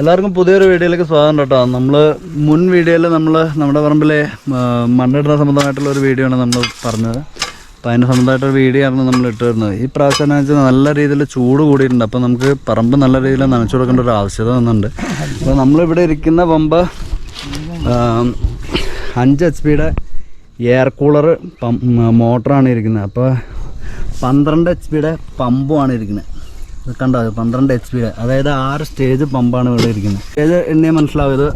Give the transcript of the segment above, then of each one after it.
എല്ലാവർക്കും പുതിയൊരു വീഡിയോയിലേക്ക് സ്വാഗതം കേട്ടോ. നമ്മൾ മുൻ വീഡിയോയിൽ നമ്മൾ നമ്മുടെ പറമ്പിലെ മണ്ണിടുന്ന സംബന്ധമായിട്ടുള്ള ഒരു വീഡിയോ ആണ് നമ്മൾ പറഞ്ഞത്. അപ്പോൾ അതിന് സംബന്ധമായിട്ടൊരു വീഡിയോ ആണ് നമ്മൾ ഇട്ട് വരുന്നത്. ഈ പ്രാവശ്യം എന്ന് വെച്ചാൽ നല്ല രീതിയിൽ ചൂട് കൂടിയിട്ടുണ്ട്. അപ്പോൾ നമുക്ക് പറമ്പ് നല്ല രീതിയിൽ നനച്ചു കൊടുക്കേണ്ട ഒരു ആവശ്യത വന്നിട്ടുണ്ട്. അപ്പോൾ നമ്മളിവിടെ ഇരിക്കുന്ന പമ്പ് അഞ്ച് എച്ച് പിയുടെ എയർ കൂളർ പം മോട്ടറാണ് ഇരിക്കുന്നത്. അപ്പോൾ പന്ത്രണ്ട് എച്ച് പിയുടെ പമ്പുമാണ് ഇരിക്കുന്നത്. കണ്ടോ? പന്ത്രണ്ട് എച്ച് പി അതായത് ആറ് സ്റ്റേജ് പമ്പാണ് ഇവിടെ ഇരിക്കുന്നത്. സ്റ്റേജ് എണ്ണിയാൽ മനസ്സിലാവും ഇത്?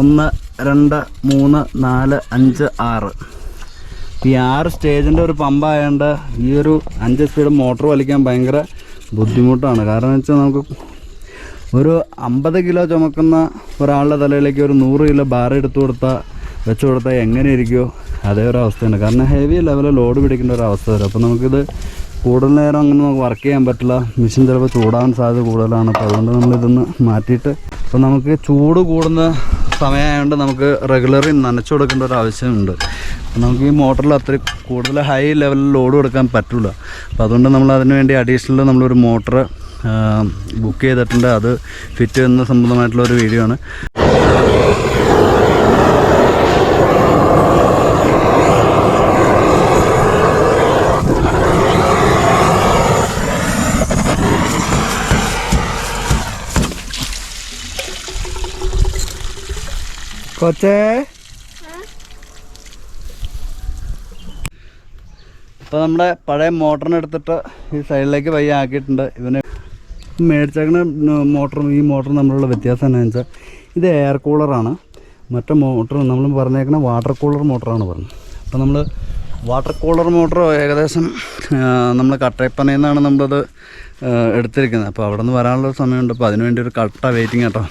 ഒന്ന് രണ്ട് മൂന്ന് നാല് അഞ്ച് ആറ്. ഈ ആറ് സ്റ്റേജിന്റെ ഒരു പമ്പായതുകൊണ്ട് ഈ ഒരു അഞ്ച് സ്പീഡ് മോട്ടോർ വലിക്കാൻ ഭയങ്കര ബുദ്ധിമുട്ടാണ്. കാരണം എന്ന് വെച്ചാൽ നമുക്ക് ഒരു അമ്പത് കിലോ ചുമക്കുന്ന ഒരാളുടെ തലയിലേക്ക് ഒരു നൂറ് കിലോ ബാർ എടുത്തു കൊടുത്താൽ വെച്ച് കൊടുത്താൽ എങ്ങനെ ഇരിക്കുമോ അതേ ഒരു അവസ്ഥയാണ്. കാരണം ഹെവി ലെവലിൽ ലോഡ് പിടിക്കേണ്ട ഒരു അവസ്ഥ വരും. അപ്പോൾ നമുക്കിത് കൂടുതൽ നേരം അങ്ങനെ നമുക്ക് വർക്ക് ചെയ്യാൻ പറ്റില്ല. മെഷീൻ ചിലപ്പോൾ ചൂടാൻ സാധ്യത കൂടുതലാണ്. അപ്പോൾ അതുകൊണ്ട് നമ്മളിതൊന്ന് മാറ്റിയിട്ട് അപ്പോൾ നമുക്ക് ചൂട് കൂടുന്ന സമയമായതുകൊണ്ട് നമുക്ക് റെഗുലറി നനച്ചു കൊടുക്കേണ്ട ഒരു ആവശ്യമുണ്ട്. നമുക്ക് ഈ മോട്ടറിൽ അത്ര കൂടുതൽ ഹൈ ലെവലിൽ ലോഡ് കൊടുക്കാൻ പറ്റില്ല അപ്പോൾ അതുകൊണ്ട് നമ്മൾ അതിന് വേണ്ടി അഡീഷണൽ നമ്മളൊരു മോട്ടർ ബുക്ക് ചെയ്തിട്ടുണ്ട്. അത് ഫിറ്റ് ചെയ്യുന്ന സംബന്ധമായിട്ടുള്ള ഒരു വീഡിയോ ആണ്. കൊച്ചേ ഇപ്പോൾ നമ്മുടെ പഴയ മോട്ടറിനെ എടുത്തിട്ട് ഈ സൈഡിലേക്ക് പയ്യെ ആക്കിയിട്ടുണ്ട്. ഇവന് മേടിച്ചേക്കണ മോട്ടറും ഈ മോട്ടറും തമ്മിലുള്ള വ്യത്യാസം എന്താണെന്ന് വെച്ചാൽ ഇത് എയർ കൂളറാണ് മറ്റേ മോട്ടർ നമ്മൾ പറഞ്ഞേക്കണ വാട്ടർ കൂളർ മോട്ടറാണ് പറഞ്ഞത്. അപ്പോൾ നമ്മൾ വാട്ടർ കൂളർ മോട്ടർ ഏകദേശം നമ്മൾ കട്ടയപ്പനയിൽ നിന്നാണ് നമ്മളത് എടുത്തിരിക്കുന്നത്. അപ്പോൾ അവിടെ നിന്ന് വരാനുള്ള സമയമുണ്ട്. അപ്പോൾ അതിനുവേണ്ടി ഒരു കട്ട വെയിറ്റിംഗ് കേട്ടോ.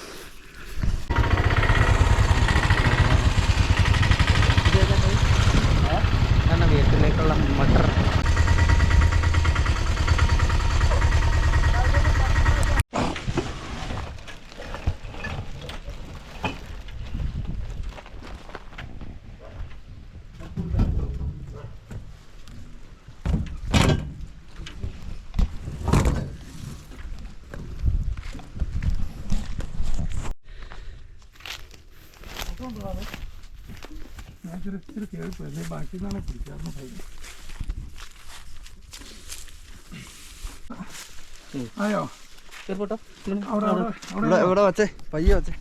ഉള്ളതാണ് വച്ചേ. പയ്യെ വച്ചേ.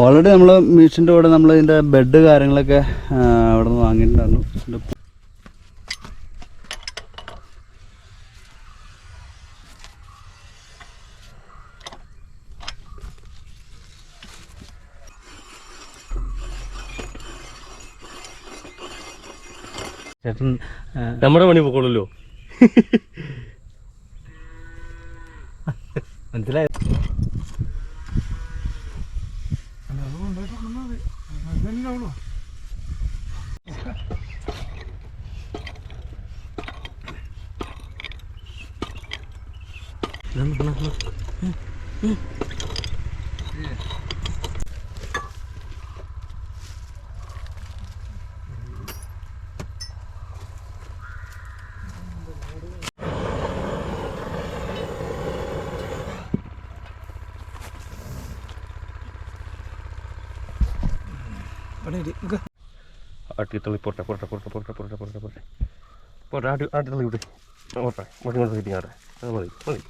ഓൾറെഡി നമ്മൾ മീഷിന്റെ കൂടെ നമ്മൾ ഇതിന്റെ ബെഡ് കാര്യങ്ങളൊക്കെ അവിടെ നിന്ന് വാങ്ങിയിട്ടുണ്ടായിരുന്നു. ചേട്ടൻ നമ്മുടെ പണി പോക്കോളല്ലോ മനസ്സിലായി? അല്ല അവിടെ ഇരി. നിക്ക്. ആട്ടിത്തള്ളി പോട്ടെ പോട്ടെ പോട്ടെ പോട്ടെ പോട്ടെ പോട്ടെ പോട്ടെ പോട്ടെ ആട്ടി ആട്ടിത്തള്ളി വിട്ട് പോട്ടെ മതി മതി കിട്ടി ആട്ടെ അത് മതി മതി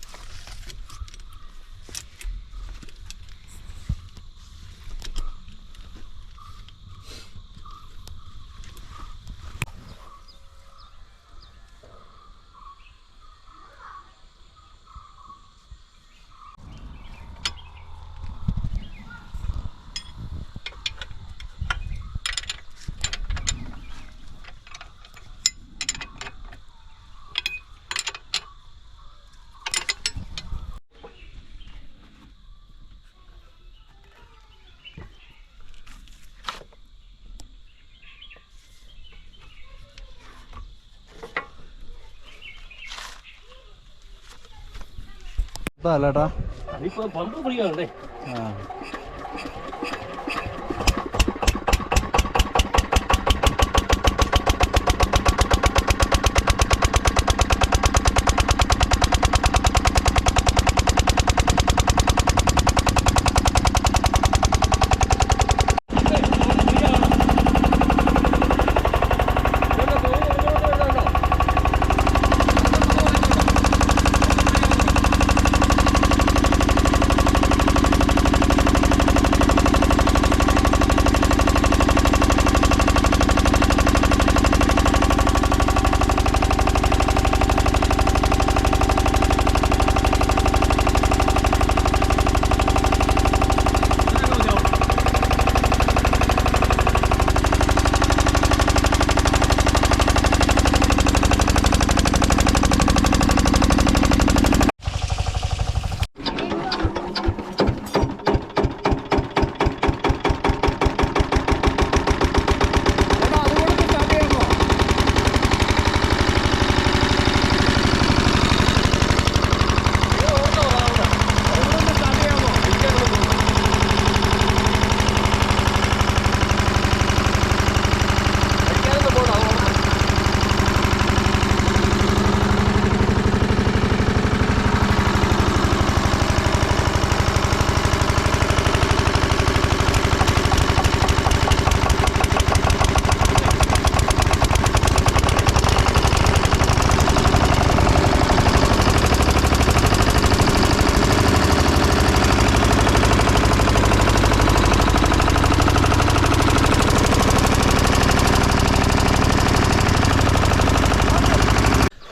അതല്ലേട്ടാ അതിപ്പോ പമ്പ് ഫ്രീ ആണല്ലേ? ആ.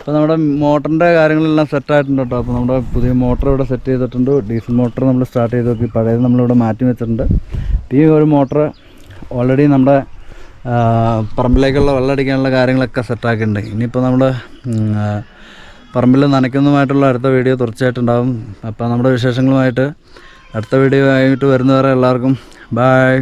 അപ്പോൾ നമ്മുടെ മോട്ടറിന്റെ കാര്യങ്ങളെല്ലാം സെറ്റ് ആയിട്ടുണ്ട് കേട്ടോ. അപ്പോൾ നമ്മുടെ പുതിയ മോട്ടർ ഇവിടെ സെറ്റ് ചെയ്തിട്ടുണ്ട്. ഡീസൽ മോട്ടർ നമ്മൾ സ്റ്റാർട്ട് ചെയ്ത് നോക്കി. പഴയത് നമ്മളിവിടെ മാറ്റി വെച്ചിട്ടുണ്ട്. ഈ ഒരു മോട്ടർ ഓൾറെഡി നമ്മുടെ പറമ്പിലേക്കുള്ള വെള്ളം അടിക്കാനുള്ള കാര്യങ്ങളൊക്കെ സെറ്റാക്കിയിട്ടുണ്ട് ഇനിയിപ്പോൾ നമ്മൾ പറമ്പിൽ നനയ്ക്കുന്നതുമായിട്ടുള്ള അടുത്ത വീഡിയോ തീർച്ചയായിട്ടുണ്ടാകും അപ്പോൾ നമ്മുടെ വിശേഷങ്ങളുമായിട്ട് അടുത്ത വീഡിയോ ആയിട്ട് വരുന്നവരെ എല്ലാവർക്കും ബായ്